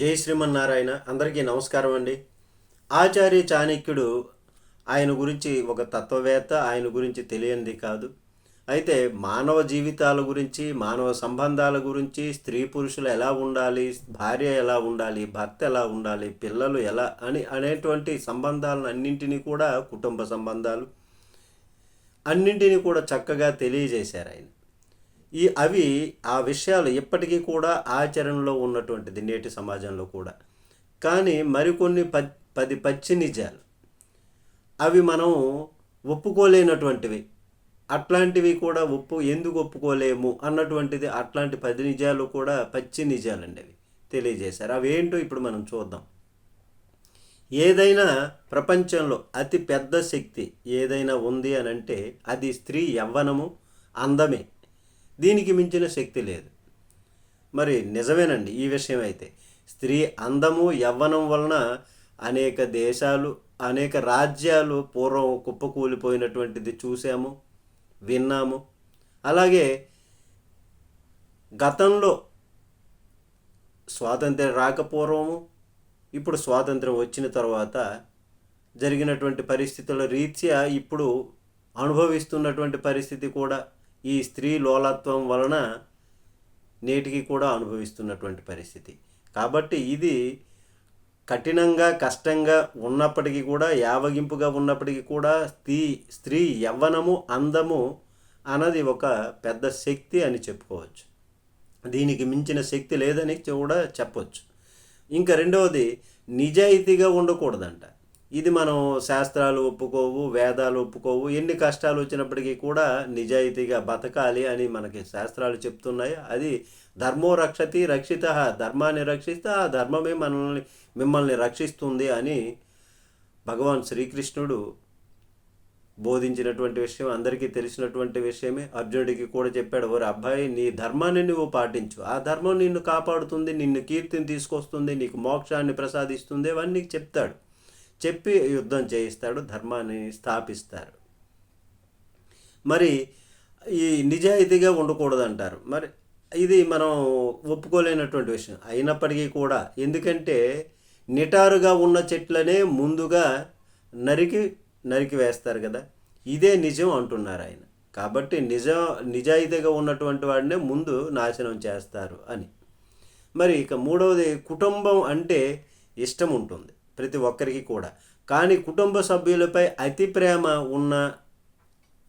జై శ్రీమన్నారాయణ అందరికీ నమస్కారం అండి. ఆచార్య చాణక్యుడు ఆయన గురించి ఒక తత్వవేత్త ఆయన గురించి తెలియంది కాదు. అయితే మానవ జీవితాల గురించి మానవ సంబంధాల గురించి స్త్రీ పురుషులు ఎలా ఉండాలి భార్య ఎలా ఉండాలి భర్త ఎలా ఉండాలి పిల్లలు ఎలా అని అనేటువంటి సంబంధాలను అన్నింటినీ కూడా కుటుంబ సంబంధాలు అన్నింటినీ కూడా చక్కగా తెలియజేశారు ఆయన. ఈ అవి ఆ విషయాలు ఇప్పటికీ కూడా ఆచరణలో ఉన్నటువంటిది నేటి సమాజంలో కూడా. కానీ మరికొన్ని ప పది పచ్చి నిజాలు అవి మనం ఒప్పుకోలేనటువంటివి. అట్లాంటివి కూడా ఒప్పు ఎందుకు ఒప్పుకోలేము అన్నటువంటిది అట్లాంటి పది నిజాలు కూడా పచ్చి నిజాలండి అవి తెలియజేశారు. అవి ఏంటో ఇప్పుడు మనం చూద్దాం. ఏదైనా ప్రపంచంలో అతి పెద్ద శక్తి ఏదైనా ఉంది అని అంటే అది స్త్రీ యవ్వనము అందమే. దీనికి మించిన శక్తి లేదు. మరి నిజమేనండి ఈ విషయం అయితే స్త్రీ అందము యవ్వనం వలన అనేక దేశాలు అనేక రాజ్యాలు పూర్వం కుప్పకూలిపోయినటువంటిది చూసాము విన్నాము. అలాగే గతంలో స్వాతంత్రం రాకపూర్వము ఇప్పుడు స్వాతంత్రం వచ్చిన తర్వాత జరిగినటువంటి పరిస్థితుల రీత్యా ఇప్పుడు అనుభవిస్తున్నటువంటి పరిస్థితి కూడా ఈ స్త్రీ లోలత్వం వలన నేటికి కూడా అనుభవిస్తున్నటువంటి పరిస్థితి. కాబట్టి ఇది కఠినంగా కష్టంగా ఉన్నప్పటికీ కూడా యావగింపుగా ఉన్నప్పటికీ కూడా స్త్రీ స్త్రీ యవ్వనము అందము అన్నది ఒక పెద్ద శక్తి అని చెప్పుకోవచ్చు. దీనికి మించిన శక్తి లేదని కూడా చెప్పొచ్చు. ఇంకా రెండవది నిజాయితీగా ఉండకూడదంట. ఇది మనం శాస్త్రాలు ఒప్పుకోవు వేదాలు ఒప్పుకోవు ఎన్ని కష్టాలు వచ్చినప్పటికీ కూడా నిజాయితీగా బతకాలి అని మనకి శాస్త్రాలు చెప్తున్నాయి. అది ధర్మో రక్షతి రక్షిత ధర్మాన్ని రక్షిస్తే ఆ ధర్మమే మనల్ని మిమ్మల్ని రక్షిస్తుంది అని భగవాన్ శ్రీకృష్ణుడు బోధించినటువంటి విషయం అందరికీ తెలిసినటువంటి విషయమే. అర్జునుడికి కూడా చెప్పాడు ఓరి అబ్బాయి నీ ధర్మాన్ని నువ్వు పాటించు. ఆ ధర్మం నిన్ను కాపాడుతుంది నిన్ను కీర్తిని తీసుకొస్తుంది నీకు మోక్షాన్ని ప్రసాదిస్తుంది అవన్నీ చెప్తాడు. చెప్పి యుద్ధం చేయిస్తాడు ధర్మాన్ని స్థాపిస్తారు. మరి ఈ నిజాయితీగా ఉండకూడదు అంటారు మరి ఇది మనం ఒప్పుకోలేనటువంటి విషయం. అయినప్పటికీ కూడా ఎందుకంటే నిటారుగా ఉన్న చెట్లనే ముందుగా నరికి నరికి వేస్తారు కదా. ఇదే నిజం అంటున్నారు ఆయన. కాబట్టి నిజం నిజాయితీగా ఉన్నటువంటి వాడినే ముందు నాశనం చేస్తారు అని. మరి ఇక మూడవది కుటుంబం అంటే ఇష్టం ఉంటుంది. ప్రతి ఒక్కరికి కూడా. కానీ కుటుంబ సభ్యులపై అతి ప్రేమ ఉన్న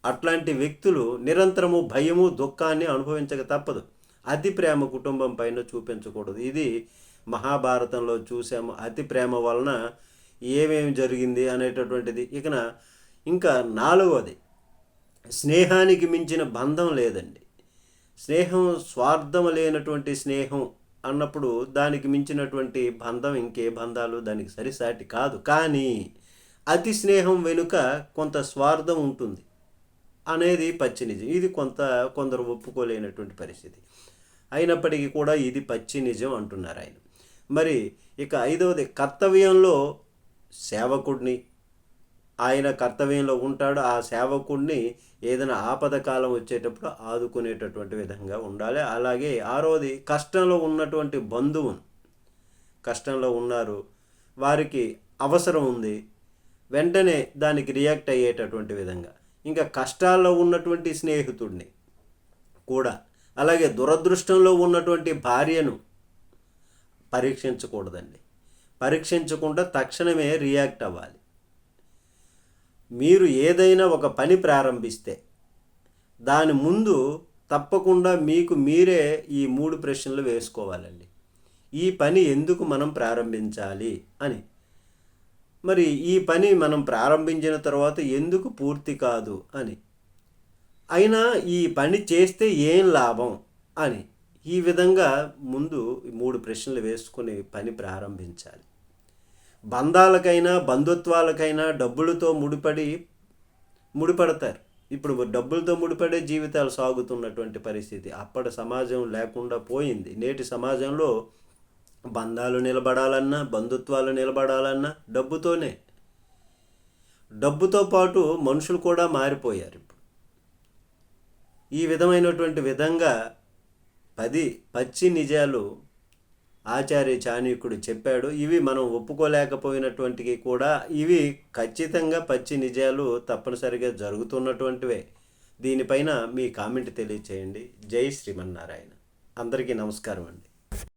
అట్లాంటి వ్యక్తులు నిరంతరము భయము దుఃఖాన్ని అనుభవించక తప్పదు. అతి ప్రేమ కుటుంబం పైన చూపించకూడదు. ఇది మహాభారతంలో చూసాము. అతి ప్రేమ వలన ఏమేమి జరిగింది అనేటటువంటిది. ఇకన ఇంకా నాలుగవది. స్నేహానికి మించిన బంధం లేదండి. స్నేహం స్వార్థం లేనటువంటి స్నేహం అన్నప్పుడు దానికి మించినటువంటి బంధం ఇంకే బంధాలు దానికి సరిసాటి కాదు. కానీ అతి స్నేహం వెనుక కొంత స్వార్థం ఉంటుంది అనేది పచ్చి నిజం. ఇది కొంత కొందరు ఒప్పుకోలేనటువంటి పరిస్థితి. అయినప్పటికీ కూడా ఇది పచ్చి నిజం అంటున్నారు ఆయన. మరి ఇక ఐదవది కర్తవ్యంలో సేవకుడిని ఆయన కర్తవ్యంలో ఉంటాడు. ఆ సేవకుడిని ఏదైనా ఆపద కాలం వచ్చేటప్పుడు ఆదుకునేటటువంటి విధంగా ఉండాలి. అలాగే ఆరోది కష్టంలో ఉన్నటువంటి బంధువును కష్టంలో ఉన్నారు వారికి అవసరం ఉంది వెంటనే దానికి రియాక్ట్ అయ్యేటటువంటి విధంగా. ఇంకా కష్టాల్లో ఉన్నటువంటి స్నేహితుడిని కూడా అలాగే దురదృష్టంలో ఉన్నటువంటి భార్యను పరీక్షించకూడదండి. పరీక్షించకుండా తక్షణమే రియాక్ట్ అవ్వాలి. మీరు ఏదైనా ఒక పని ప్రారంభిస్తే దాని ముందు తప్పకుండా మీకు మీరే ఈ మూడు ప్రశ్నలు వేసుకోవాలండి. ఈ పని ఎందుకు మనం ప్రారంభించాలి అని. మరి ఈ పని మనం ప్రారంభించిన తర్వాత ఎందుకు పూర్తి కాదు అని. అయినా ఈ పని చేస్తే ఏం లాభం అని. ఈ విధంగా ముందు మూడు ప్రశ్నలు వేసుకుని పని ప్రారంభించాలి. బంధాలకైనా బంధుత్వాలకైనా డబ్బులతో ముడిపడి ముడిపడతారు. ఇప్పుడు డబ్బులతో ముడిపడే జీవితాలు సాగుతున్నటువంటి పరిస్థితి. అప్పటి సమాజం లేకుండా పోయింది. నేటి సమాజంలో బంధాలు నిలబడాలన్నా బంధుత్వాలు నిలబడాలన్నా డబ్బుతోనే. డబ్బుతో పాటు మనుషులు కూడా మారిపోయారు ఇప్పుడు. ఈ విధమైనటువంటి విధంగా పది పచ్చి నిజాలు ఆచార్య చాణక్యుడు చెప్పాడు ఇవి మనం ఒప్పుకోలేకపోయినటువంటివి కూడా ఇవి ఖచ్చితంగా పచ్చి నిజాలు తప్పనిసరిగా జరుగుతున్నటువంటివే. దీనిపైన మీ కామెంట్ తెలియచేయండి. జై శ్రీమన్నారాయణ. అందరికీ నమస్కారం అండి.